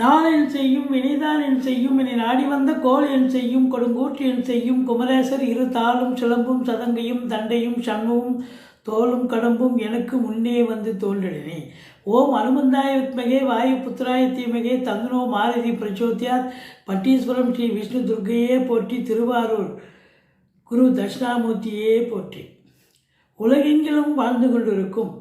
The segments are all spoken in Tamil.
நாளென் என் செய்யும் வினைதான் என் செய்யும் இனி நாடி வந்த கோல் என் செய்யும் கொடுங்கூற்று என் செய்யும் குமரேசர் இரு தாளும் சிலம்பும் சதங்கையும் தண்டையும் சண்முகம் தோலும் கடம்பும் எனக்கு முன்னே வந்து தோன்றினே. ஓம் அனுமந்தாய வித்மகே வாயு புத்திராய தீமகே தந்தனோ மாரதி பிரச்சோத்தியார் பட்டீஸ்வரம் ஸ்ரீ விஷ்ணு துர்கையே போற்றி திருவாரூர் குரு தட்சிணாமூர்த்தியே போற்றி. உலகெங்கிலும் வாழ்ந்து கொண்டிருக்கும்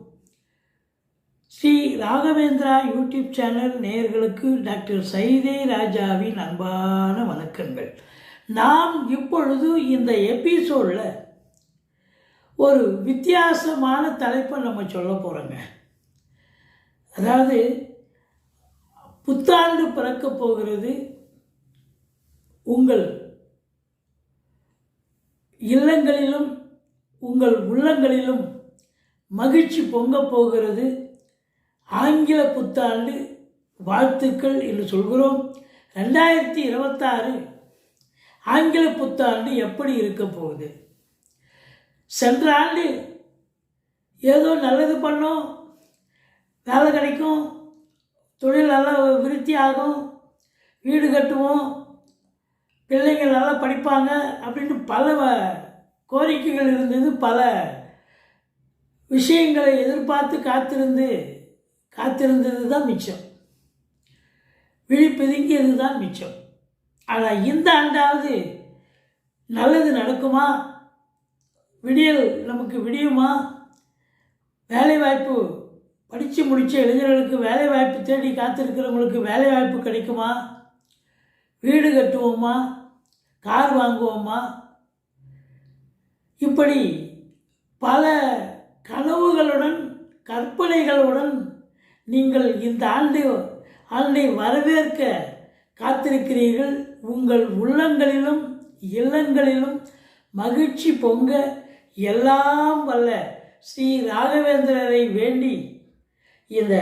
ஸ்ரீ ராகவேந்திரா யூடியூப் சேனல் நேயர்களுக்கு டாக்டர் சைதே ராஜாவின் அன்பான வணக்கங்கள். நாம் இப்பொழுது இந்த எபிசோடில் ஒரு வித்தியாசமான தலைப்பை நம்ம சொல்ல போகிறோங்க அதாவது புத்தாண்டு பிறக்க போகிறது உங்கள் இல்லங்களிலும் உங்கள் உள்ளங்களிலும் மகிழ்ச்சி பொங்கப் போகிறது ஆங்கில புத்தாண்டு வாழ்த்துக்கள் என்று சொல்கிறோம். ரெண்டாயிரத்தி இருபத்தாறு ஆங்கில புத்தாண்டு எப்படி இருக்க போகுது? சென்ற ஆண்டு ஏதோ நல்லது பண்ணோம். வேலை கிடைக்கும். தொழில் நல்லா விருத்தி ஆகும். வீடு கட்டுவோம். பிள்ளைங்கள் நல்லா படிப்பாங்க அப்படின்னு பல வ- கோரிக்கைகள் இருந்தது. பல விஷயங்களை எதிர்பார்த்து காத்திருந்து காத்திருந்தது தான் மிச்சம். விழிப்பெதுங்கியது தான் மிச்சம். ஆனால் இந்த ஆண்டாவது நல்லது நடக்குமா? விடியல் நமக்கு விடியுமா? வேலைவாய்ப்பு படித்து முடித்த இளைஞர்களுக்கு வேலைவாய்ப்பு தேடி காத்திருக்கிறவங்களுக்கு வேலைவாய்ப்பு கிடைக்குமா? வீடு கட்டுவோமா? கார் வாங்குவோமா? இப்படி பல கனவுகளுடன் கற்பனைகளுடன் நீங்கள் இந்த ஆண்டை ஆண்டை வரவேற்க காத்திருக்கிறீர்கள். உங்கள் உள்ளங்களிலும் இல்லங்களிலும் மகிழ்ச்சி பொங்க எல்லாம் வல்ல. ஸ்ரீ ராகவேந்திரரை வேண்டி இந்த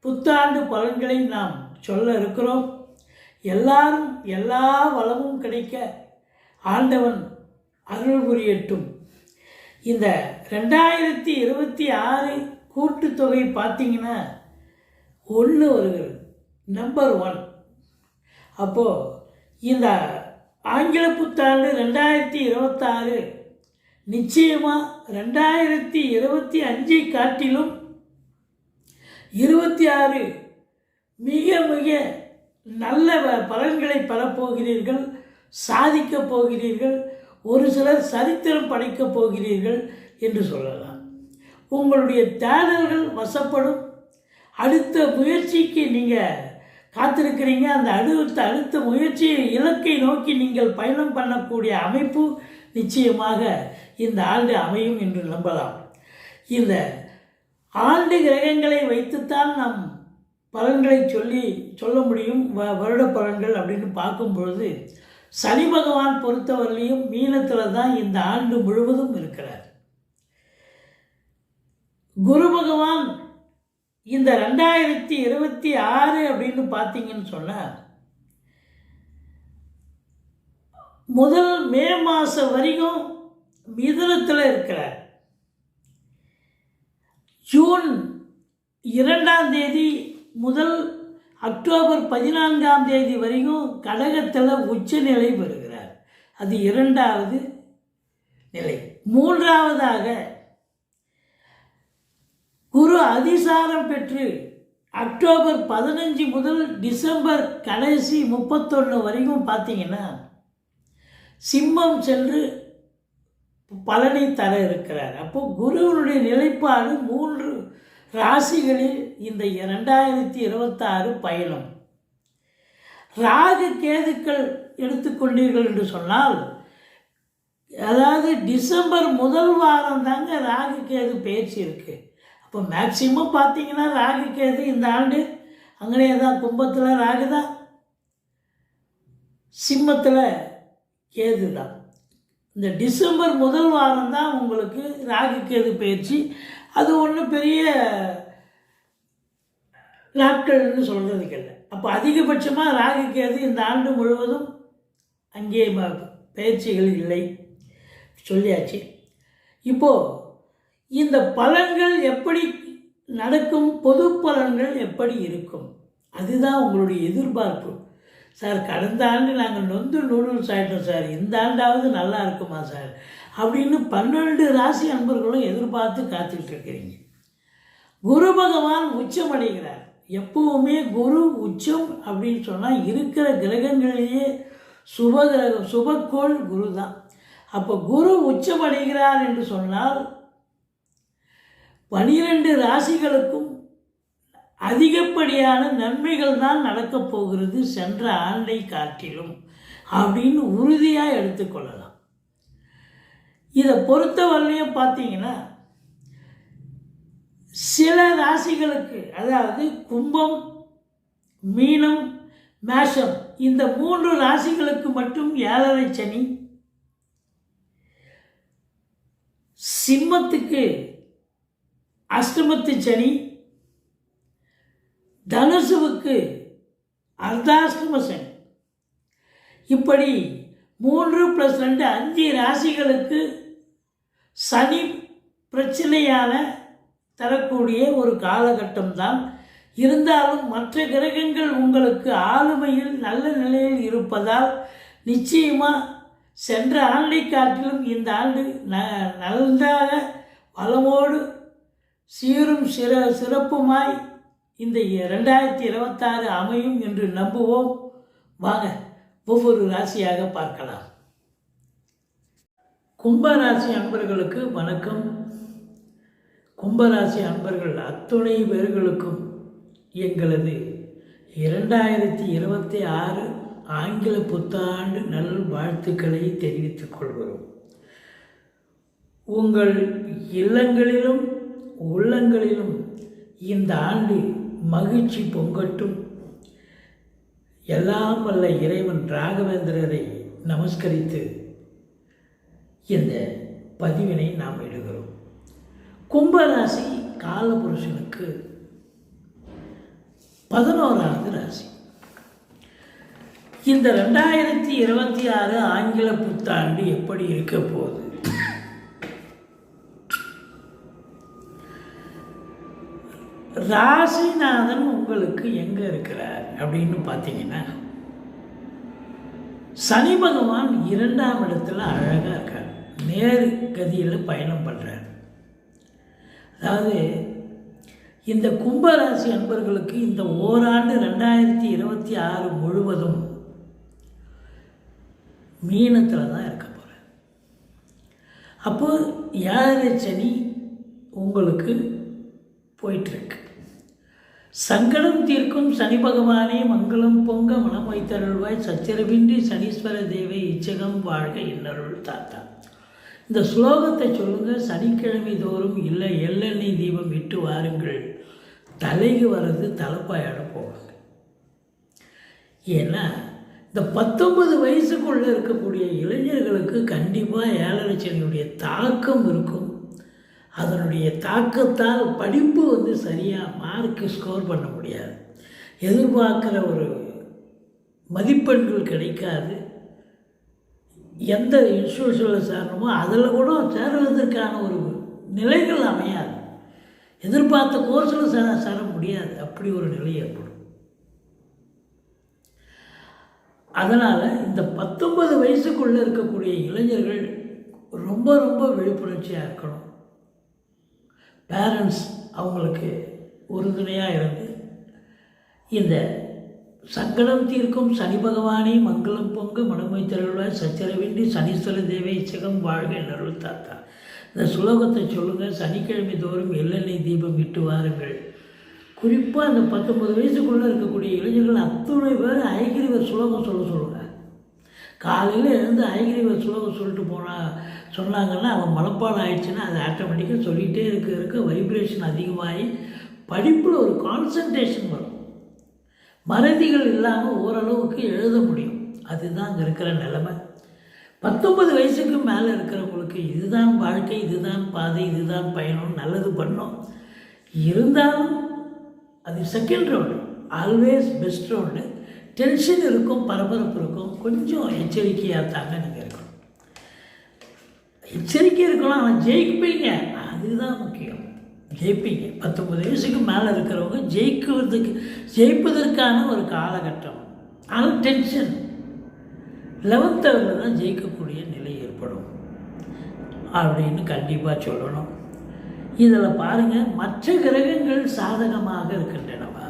புத்தாண்டு பலன்களை நாம் சொல்ல இருக்கிறோம். எல்லாரும் எல்லா வளமும் கிடைக்க ஆண்டவன் அருள் புரியட்டும். இந்த ரெண்டாயிரத்தி இருபத்தி ஆறு கூட்டுத்தொகை பார்த்தீங்கன்னா ஒன்று வருகிறது. நம்பர் ஒன் அப்போது இந்த ஆங்கில புத்தாண்டு ரெண்டாயிரத்தி இருபத்தாறு நிச்சயமாக ரெண்டாயிரத்தி இருபத்தி அஞ்சை காட்டிலும் இருபத்தி ஆறு மிக மிக நல்ல வ- பலன்களை பெறப்போகிறீர்கள் சாதிக்கப் போகிறீர்கள் ஒரு சிலர் சரித்திரம் படைக்கப் போகிறீர்கள் என்று சொல்லலாம். உங்களுடைய தேடல்கள் வசப்படும். அடுத்த முயற்சிக்கு நீங்கள் காத்திருக்கிறீங்க. அந்த அடுத்த அடுத்த முயற்சி இலக்கை நோக்கி நீங்கள் பயணம் பண்ணக்கூடிய அமைப்பு நிச்சயமாக இந்த ஆண்டு அமையும் என்று நம்பலாம். இந்த ஆண்டு கிரகங்களை வைத்துத்தான் நாம் பலன்களை சொல்லி சொல்ல முடியும். வ வருட பலன்கள் அப்படின்னு பார்க்கும் பொழுது சனி பகவான் பொறுத்தவரையிலையும் மீனத்தில் தான் இந்த ஆண்டு முழுவதும் இருக்கிறார். குரு பகவான் இந்த ரெண்டாயிரத்தி இருபத்தி ஆறு அப்படின்னு பார்த்தீங்கன்னு சொன்னால் முதல் மே மாதம் வரைக்கும் மிதுனத்தில் இருக்கிறார். ஜூன் இரண்டாம் தேதி முதல் அக்டோபர் பதினான்காம் தேதி வரைக்கும் கடகத்தில் உச்சநிலை பெறுகிறார். அது இரண்டாவது நிலை. மூன்றாவதாக குரு அதிசாரம் பெற்று அக்டோபர் பதினஞ்சு முதல் டிசம்பர் கடைசி முப்பத்தொன்று வரைக்கும் பார்த்தீங்கன்னா சிம்மம் சென்று பலனை தர இருக்கிறார். அப்போ குருவனுடைய நிலைப்பாடு மூன்று ராசிகளில் இந்த ரெண்டாயிரத்தி இருபத்தாறு பயணம். ராகு கேதுக்கள் எடுத்துக்கொண்டீர்கள் என்று சொன்னால் அதாவது டிசம்பர் முதல் வாரம் தாங்க ராகு கேது பயிற்சி இருக்குது இப்போ மேக்சிமம் பார்த்தீங்கன்னா ராகு கேது இந்த ஆண்டு அங்கனே தான் கும்பத்தில் ராகு தான். சிம்மத்தில் கேது தான். இந்த டிசம்பர் முதல் வாரம் தான் உங்களுக்கு ராகு கேது பயிற்சி? அது ஒன்றும் பெரிய நாட்கள்னு சொல்கிறதுக்கு இல்லை. அப்போ அதிகபட்சமாக ராகு கேது இந்த ஆண்டு முழுவதும் அங்கே பயிற்சிகள் இல்லை. சொல்லியாச்சு. இப்போது இந்த பலன்கள் எப்படி நடக்கும்? பொது பலன்கள் எப்படி இருக்கும்? அதுதான் உங்களுடைய எதிர்பார்ப்பு. சார் கடந்த ஆண்டு நாங்கள் நொந்து நூடுல்ஸ் ஆகிட்டோம் சார். இந்த ஆண்டாவது நல்லா இருக்குமா சார்? அப்படின்னு பன்னெண்டு ராசி அன்பர்களும் எதிர்பார்த்து காத்துக்கிட்டு இருக்கிறீங்க. குரு பகவான் உச்சமடைகிறார் எப்பவுமே குரு உச்சம் அப்படின்னு சொன்னால் இருக்கிற கிரகங்களிலேயே சுப கிரகம் சுபக்கோள் குரு தான் அப்போ குரு உச்சம் அடைகிறார் என்று சொன்னால் பனிரெண்டு ராசிகளுக்கும் அதிகப்படியான நன்மைகள் தான் நடக்கப் போகிறது சென்ற ஆண்டை காட்டிலும் அப்படின்னு உறுதியாக எடுத்துக்கொள்ளலாம் இதை பொறுத்தவரையிலையும் பார்த்தீங்கன்னா சில ராசிகளுக்கு அதாவது கும்பம் மீனம் மேஷம் இந்த மூன்று ராசிகளுக்கு மட்டும் ஏழரை சனி சிம்மத்துக்கு அஷ்டமத்து சனி தனுசுவுக்கு அர்த்தாஷ்டம சனி. இப்படி மூன்று ப்ளஸ் ரெண்டு அஞ்சு ராசிகளுக்கு சனி பிரச்சனையால் தரக்கூடிய ஒரு காலகட்டம் தான் இருந்தாலும் மற்ற கிரகங்கள் உங்களுக்கு ஆளுமையில் நல்ல நிலையில் இருப்பதால் நிச்சயமாக சென்ற ஆண்டை காட்டிலும் இந்த ஆண்டு ந நன்றாக வளமோடு சீரும் சிற சிறப்புமாய் இந்த ரெண்டாயிரத்தி இருபத்தாறு அமையும் என்று நம்புவோம். வாங்க ஒவ்வொரு ராசியாக பார்க்கலாம். கும்பராசி அன்பர்களுக்கு வணக்கம். கும்பராசி அன்பர்கள் அத்துணை பேர்களுக்கும் எங்களது இரண்டாயிரத்தி இருபத்தி ஆறு ஆங்கில புத்தாண்டு நல் வாழ்த்துக்களை தெரிவித்துக் கொள்கிறோம். உங்கள் இல்லங்களிலும் உள்ளங்களிலும் இந்த ஆண்டு மகிழ்ச்சி பொங்கட்டும். எல்லாம் வல்ல இறைவன் ராகவேந்திரரை நமஸ்கரித்து இந்த பதிவினை நாம் இடுகிறோம். கும்பராசி காலபுருஷனுக்கு பதினோராவது ராசி. இந்த ரெண்டாயிரத்தி இருபத்தி ஆறு ஆங்கில புத்தாண்டு எப்படி இருக்க போகுது? ராசிநாதன் உங்களுக்கு எங்கே இருக்கிறார் அப்படின்னு பார்த்தீங்கன்னா சனி பகவான் இரண்டாம் இடத்துல அழகாக இருக்கார். நேர் கதியில் பயணம் பண்ணுறார் அதாவது இந்த கும்பராசி அன்பர்களுக்கு இந்த ஓராண்டு ரெண்டாயிரத்தி இருபத்தி ஆறு முழுவதும் மீனத்தில் தான் இருக்க போகிறார் அப்போது ஏழரை சனி உங்களுக்கு போயிட்டுருக்கு சங்கடம் தீர்க்கும் சனி பகவானே மங்களம் பொங்க மனம் வைத்தருள்வாய் சச்சரவின்றி சனீஸ்வர தேவை இச்சகம் வாழ்க இன்னருள் தாத்தா. இந்த ஸ்லோகத்தை சொல்லுங்கள் சனிக்கிழமை தோறும் இல்லை எள்ளெண்ணெய் தீபம் விட்டு வாருங்கள். தலைக்கு வர்றது தலைப்பாயாட போவாங்க. ஏன்னா இந்த பத்தொன்பது வயசுக்குள்ளே இருக்கக்கூடிய இளைஞர்களுக்கு கண்டிப்பாக ஏழரை சனியுடைய தாக்கம் இருக்கும். அதனுடைய தாக்கத்தால் படிப்பு வந்து சரியாக மார்க்கு ஸ்கோர் பண்ண முடியாது. எதிர்பார்க்குற ஒரு மதிப்பெண்கள் கிடைக்காது. எந்த இன்ஸ்டியூஷனில் சேரணுமோ அதில் கூட சேர்வதற்கான ஒரு நிலைகள் அமையாது. எதிர்பார்த்த கோர்ஸில் சேர சேர முடியாது. அப்படி ஒரு நிலை ஏற்படும். அதனால் இந்த பத்தொன்பது வயசுக்குள்ளே இருக்கக்கூடிய இளைஞர்கள் ரொம்ப ரொம்ப விழிப்புணர்ச்சியாக இருக்கணும். பேரண்ட்ஸ் அவங்களுக்கு உறுதுணையாக இருந்து இந்த சங்கடம் தீர்க்கும் சனி பகவானே மங்களம் பொங்கு மனமை தருள்வாய் சச்சரவின்றி சனீஸ்வர தேவை சிகம் வாழ்க நருள் தாத்தா. இந்த சுலோகத்தை சொல்லுங்கள் சனிக்கிழமை தோறும் எள்ளெண்ணெய் தீபம் விட்டு வாருங்கள். குறிப்பாக அந்த பத்தொம்பது வயசுக்குள்ளே இருக்கக்கூடிய இளைஞர்கள் அத்துணை பேர் ஐகிரிவர் சுலோகம் சொல்ல சொல்லுங்கள் காலையில் எழுந்து ஐகிரிவ ஸ்லோகம் சொல்லிட்டு போனால் சொன்னாங்கன்னா அவன் மனப்பாடம் ஆயிடுச்சுன்னா அது ஆட்டோமேட்டிக்காக சொல்லிகிட்டே இருக்க இருக்க வைப்ரேஷன் அதிகமாகி படிப்பில் ஒரு கான்சன்ட்ரேஷன் வரும். மறதிகள் இல்லாமல் ஓரளவுக்கு எழுத முடியும். அதுதான் அங்கே இருக்கிற நிலைமை. பத்தொன்பது வயசுக்கு மேலே இருக்கிறவங்களுக்கு இதுதான் வாழ்க்கை இதுதான் பாதை இதுதான் பயணம் நல்லது பண்ணோம். இருந்தாலும் அது second round always best round tension இருக்கும் பரபரப்பு இருக்கும். கொஞ்சம் எச்சரிக்கையாக தாங்க நீங்கள் இருக்கணும். எச்சரிக்கை இருக்கணும் ஆனால் ஜெயிப்பீங்க. அதுதான் முக்கியம். ஜெயிப்பீங்க. பத்தொம்பது வயசுக்கு மேலே இருக்கிறவங்க ஜெயிக்குவதுக்கு ஜெயிப்பதற்கான ஒரு காலகட்டம். ஆனால் டென்ஷன் லெவன்த்தவரில் தான் ஜெயிக்கக்கூடிய நிலை ஏற்படும். அப்படின்னு கண்டிப்பாக சொல்லணும். இதில் பாருங்கள் மற்ற கிரகங்கள் சாதகமாக இருக்கின்றனவா?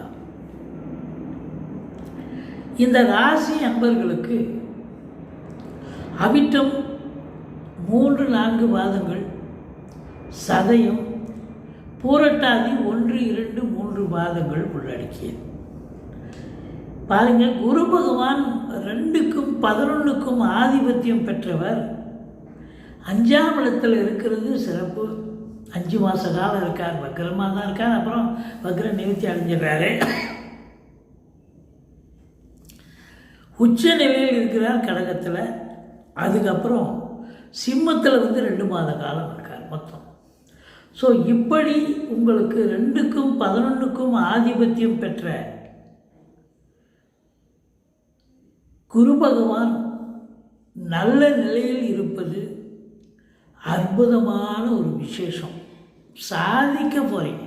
இந்த ராசி அன்பர்களுக்கு அவிட்டம் மூன்று நான்கு பாதங்கள் சதயம் பூரட்டாதி ஒன்று இரண்டு மூன்று பாதங்கள் உள்ளடக்கியது. பாருங்கள் குரு பகவான் ரெண்டுக்கும் பதினொன்றுக்கும் ஆதிபத்தியம் பெற்றவர். அஞ்சாம் இடத்தில் இருக்கிறது சிறப்பு. அஞ்சு மாத காலம் இருக்கார் வக்ரமாக தான் இருக்கார் அப்புறம் வக்ர நிவர்த்தி அடைஞ்சிடுறாரு. உச்ச நிலையில் இருக்கிறார் கடகத்தில். அதுக்கப்புறம் சிம்மத்தில் வந்து ரெண்டு மாத காலம் இருக்கார் மொத்தம். ஸோ இப்படி உங்களுக்கு ரெண்டுக்கும் பதினொன்றுக்கும் ஆதிபத்தியம் பெற்ற குரு பகவான் நல்ல நிலையில் இருப்பது அற்புதமான ஒரு விசேஷம். சாதிக்க போகிறீங்க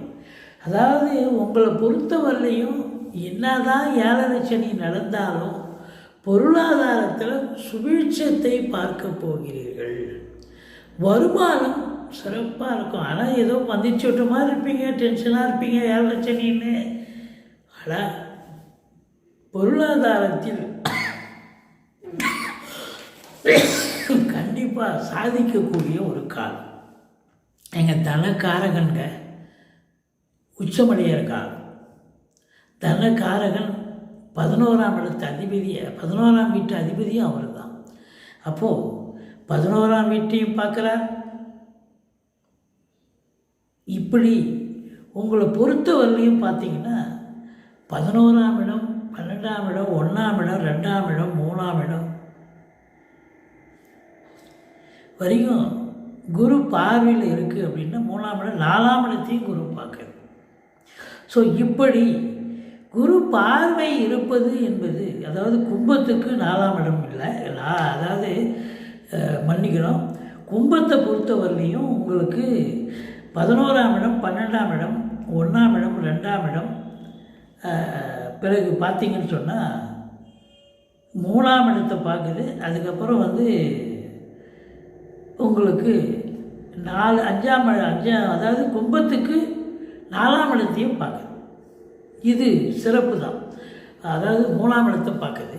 அதாவது உங்களை பொறுத்தவரையிலையும் என்னதான் ஏழரை சனி நடந்தாலும் பொருளாதாரத்தில் சுபீட்சத்தை பார்க்க போகிறீர்கள். வருமானம் சிறப்பாக இருக்கும். ஆனால் ஏதோ மந்திச்சு விட்ட மாதிரி இருப்பீங்க டென்ஷனாக இருப்பீங்க ஏழரை சனின்னு ஆனால் பொருளாதாரத்தில் கண்டிப்பாக சாதிக்கக்கூடிய ஒரு காலம். எங்கள் தனக்காரகன்க உச்சமடையிற காலம். தனக்காரகன் பதினோராம் இடத்து அதிபதியை பதினோராம் வீட்டு அதிபதியும் அவர் தான் அப்போது பதினோராம் வீட்டையும் பார்க்குறார். இப்படி உங்களை பொறுத்த வரலையும் பார்த்தீங்கன்னா பதினோராம் இடம் பன்னெண்டாம் இடம் ஒன்றாம் இடம் ரெண்டாம் இடம் மூணாம் இடம் வரைக்கும் குரு பார்வையில் இருக்குது அப்படின்னா மூணாம் இடம் நாலாம் இடத்தையும் குரு பார்க்குறது ஸோ இப்படி குரு பார்வை இருப்பது என்பது அதாவது கும்பத்துக்கு நாலாம் இடம் இல்லை. நான் அதாவது மன்னிக்கிறோம் கும்பத்தை பொறுத்தவரையிலையும் உங்களுக்கு பதினோராம் இடம் பன்னெண்டாம் இடம் ஒன்றாம் இடம் ரெண்டாம் இடம் பிறகு பார்த்தீங்கன்னு சொன்னால் மூணாம் இடத்தை பார்க்குது. அதுக்கப்புறம் வந்து உங்களுக்கு நாலு அஞ்சாம் அஞ்சாம் அதாவது கும்பத்துக்கு நாலாம் இடத்தையும் பார்க்குது. இது சிறப்பு தான் அதாவது மூணாம் இடத்தை பார்க்குது.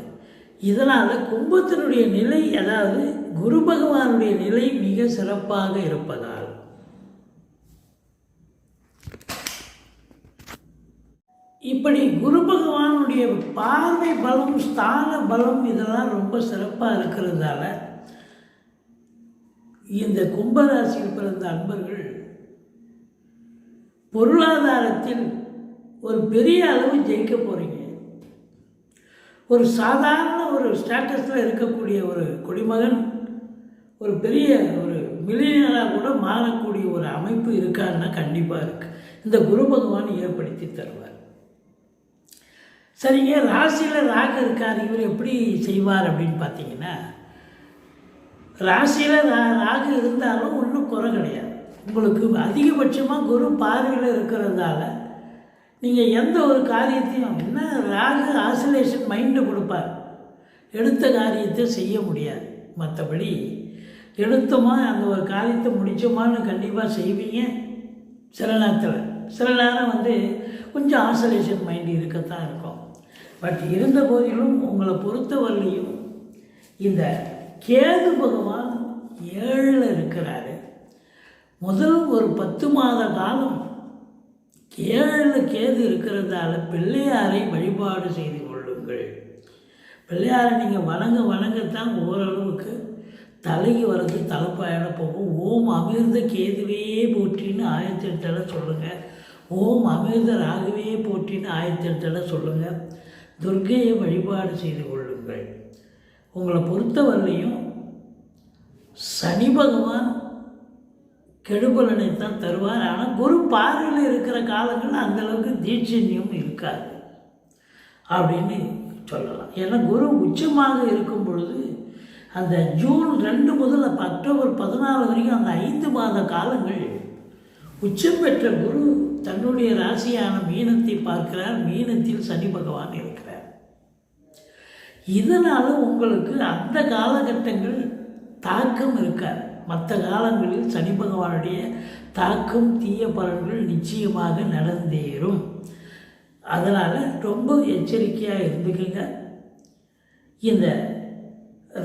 இதனால் கும்பத்தினுடைய நிலை அதாவது குரு பகவானுடைய நிலை மிக சிறப்பாக இருப்பதால். இப்படி குரு பகவானுடைய பார்வை பலம் ஸ்தான பலம் இதெல்லாம் ரொம்ப சிறப்பாக இருக்கிறதால இந்த கும்பராசியில் பிறந்த அன்பர்கள் பொருளாதாரத்தில் ஒரு பெரிய அளவு ஜெயிக்க போகிறீங்க ஒரு சாதாரண ஒரு ஸ்டேட்டஸில் இருக்கக்கூடிய ஒரு குடிமகன் ஒரு பெரிய ஒரு மில்லியனராக கூட மாறக்கூடிய ஒரு அமைப்பு இருக்கான்னா கண்டிப்பாக இருக்குது இந்த குரு பகவான் ஏற்படுத்தி தருவார். சரிங்க ராசியில் ராகு இருக்கார். இவர் எப்படி செய்வார் அப்படின்னு பார்த்தீங்கன்னா ராசியில் ரா ராகு இருந்தாலும் ஒன்றும் குறை கிடையாது. உங்களுக்கு அதிகபட்சமாக குரு பார்வையில் இருக்கிறதால நீங்கள் எந்த ஒரு காரியத்தையும் என்ன ராகு ஆசிலேஷன் மைண்டு கொடுப்பார்? எடுத்த காரியத்தை செய்ய முடியாது. மற்றபடி எடுத்தோமா அந்த ஒரு காரியத்தை முடிச்சோமான்னு கண்டிப்பாக செய்வீங்க. சில நேரத்தில். சில நேரம் வந்து கொஞ்சம் ஆசோலேஷன் மைண்டு இருக்கத்தான் இருக்கும். பட் இருந்த போதிலும் உங்களை பொறுத்தவரையிலையும் இந்த கேது பகவான் ஏழில் இருக்கிறாரு. முதல் ஒரு பத்து மாத காலம் ஏழில் கேது இருக்கிறதால பிள்ளையாரை வழிபாடு செய்து கொள்ளுங்கள். பிள்ளையாரை நீங்கள் வணங்க வணங்கத்தான் ஓரளவுக்கு தலைக்கு வரது தலைப்பாயிட போகும். ஓம் அமிர்த கேதுவே போற்றின்னு ஆயிரத்தி எட்டில் சொல்லுங்கள் ஓம் அமிர்த ராகவே போற்றின்னு ஆயிரத்தி எட்டில் சொல்லுங்கள் துர்கையை வழிபாடு செய்து கொள்ளுங்கள். உங்களை பொறுத்தவரையும் சனி பகவான் கெடுபலனை தான் தருவார். ஆனால் குரு பார்வையில் இருக்கிற காலங்களில் அந்த அளவுக்கு தீட்சண்யம் இருக்காது அப்படின்னு சொல்லலாம். ஏன்னா குரு உச்சமாக இருக்கும் பொழுது அந்த ஜூன் ரெண்டு முதல் அக்டோபர் பதினாலு வரைக்கும் அந்த ஐந்து மாத காலங்கள் உச்சம் பெற்ற குரு தன்னுடைய ராசியான மீனத்தை பார்க்கிறார். மீனத்தில் சனி பகவான் இருக்கிறார். இதனால் உங்களுக்கு அந்த காலகட்டங்கள் தாக்கம் இருக்காது. மற்ற காலங்களில் சனி பகவானுடைய தாக்கம் தீய பலன்கள் நிச்சயமாக நடந்தேறும். அதனால் ரொம்ப எச்சரிக்கையாக இருந்துக்குங்க. இந்த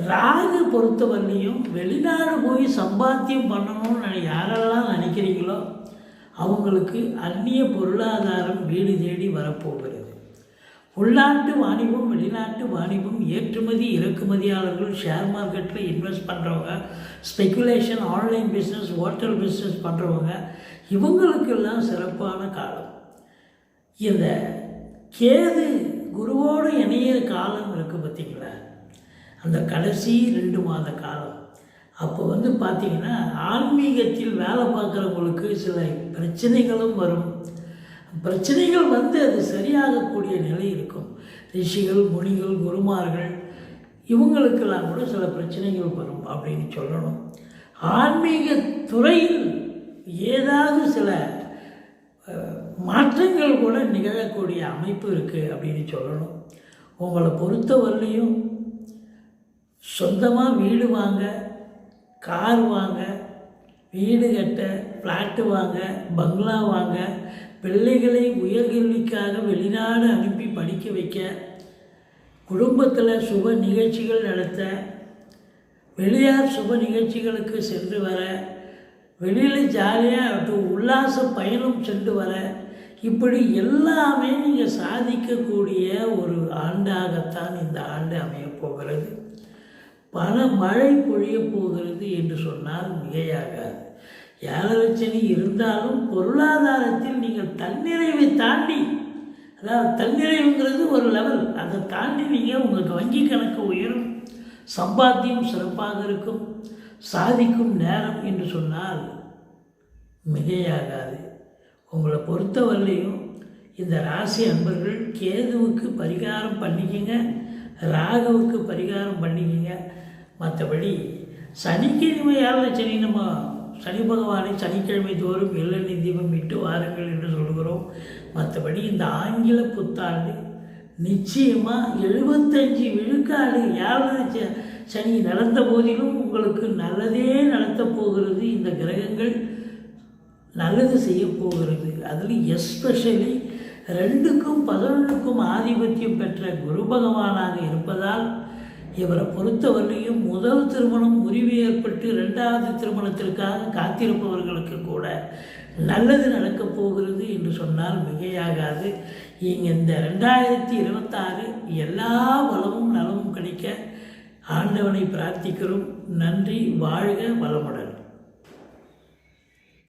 ராகு பொறுத்தவரையும் வெளிநாடு போய் சம்பாத்தியம் பண்ணணும்னு யாரெல்லாம் நினைக்கிறீங்களோ அவங்களுக்கு அந்நிய பொருளாதாரம் வீடு தேடி வரப்போகிறது. உள்நாட்டு வாணிபம் வெளிநாட்டு வாணிபம் ஏற்றுமதி இறக்குமதியாளர்கள் ஷேர் மார்க்கெட்டில் இன்வெஸ்ட் பண்ணுறவங்க speculation online business hotel business பண்ணுறவங்க இவங்களுக்கெல்லாம் சிறப்பான காலம். இந்த கேது குருவோடு இணைய காலம் இருக்குது பார்த்திங்களா? அந்த கடைசி ரெண்டு மாத காலம். அப்போ வந்து பார்த்திங்கன்னா ஆன்மீகத்தில் வேலை பார்க்குறவங்களுக்கு சில பிரச்சனைகளும் வரும். பிரச்சனைகள் வந்து அது சரியாகக்கூடிய நிலை இருக்கும். ரிஷிகள் முனிகள் குருமார்கள் இவங்களுக்கெல்லாம் கூட சில பிரச்சனைகள் வரும் அப்படின்னு சொல்லணும். ஆன்மீக துறையில் ஏதாவது சில மாற்றங்கள் கூட நிகழக்கூடிய அமைப்பு இருக்குது அப்படின்னு சொல்லணும். உங்களை பொறுத்தவரையிலையும் சொந்தமாக வீடு வாங்க கார் வாங்க வீடு கட்ட ஃப்ளாட்டு வாங்க பங்களா வாங்க பிள்ளைகளை உயர்கல்விக்காக வெளிநாடு அனுப்பி படிக்க வைக்க குடும்பத்தில் சுப நிகழ்ச்சிகள் நடத்த வெளியார் சுப நிகழ்ச்சிகளுக்கு சென்று வர வெளியில் ஜாலியாக உல்லாச பயணம் சென்று வர இப்படி எல்லாமே நீங்கள் சாதிக்கக்கூடிய ஒரு ஆண்டாகத்தான் இந்த ஆண்டு அமையப்போகிறது பல மழை பொழியப் போகிறது என்று சொன்னால் மிகையாகாது. ஏழரச்சனி இருந்தாலும் பொருளாதாரத்தில் நீங்கள் தன்னிறைவை தாண்டி அதாவது தன்னிறைவுங்கிறது ஒரு லெவல் அதை தாண்டி நீங்கள் உங்களுக்கு வங்கி கணக்கு உயரும். சம்பாத்தியம் சிறப்பாக இருக்கும். சாதிக்கும் நேரம் என்று சொன்னால் மிகையாகாது. உங்களை பொறுத்தவரையிலையும் இந்த ராசி அன்பர்கள் கேதுவுக்கு பரிகாரம் பண்ணிக்கங்க ராகுவுக்கு பரிகாரம் பண்ணிக்கங்க. மற்றபடி சனிக்கிழமை ஏழரை சனி நம்ம சனி பகவானை சனிக்கிழமை தோறும் எள்ளெண்ணெய் தீபம் இட்டு வாருங்கள் என்று சொல்கிறோம் மற்றபடி இந்த ஆங்கில புத்தாண்டு நிச்சயமாக எழுபத்தஞ்சு விழுக்காடு ஏழரை சனி நடந்த போதிலும் உங்களுக்கு நல்லதே நடத்தப் போகிறது. இந்த கிரகங்கள் நல்லது செய்ய போகிறது. அதில் எஸ்பெஷலி ரெண்டுக்கும் பதினொன்றுக்கும் ஆதிபத்தியம் பெற்ற குரு பகவானாக இருப்பதால் இவரை பொறுத்தவரையும் முதல் திருமணம் முறிவு ஏற்பட்டு ரெண்டாவது திருமணத்திற்காக காத்திருப்பவர்களுக்கு கூட நல்லது நடக்கப் போகிறது என்று சொன்னால் மிகையாகாது. இங்கே இந்த ரெண்டாயிரத்தி இருபத்தாறு எல்லா வளமும் நலமும் கிடைக்க ஆண்டவனை பிரார்த்திக்கிறோம். நன்றி வாழ்க வளமுடன்.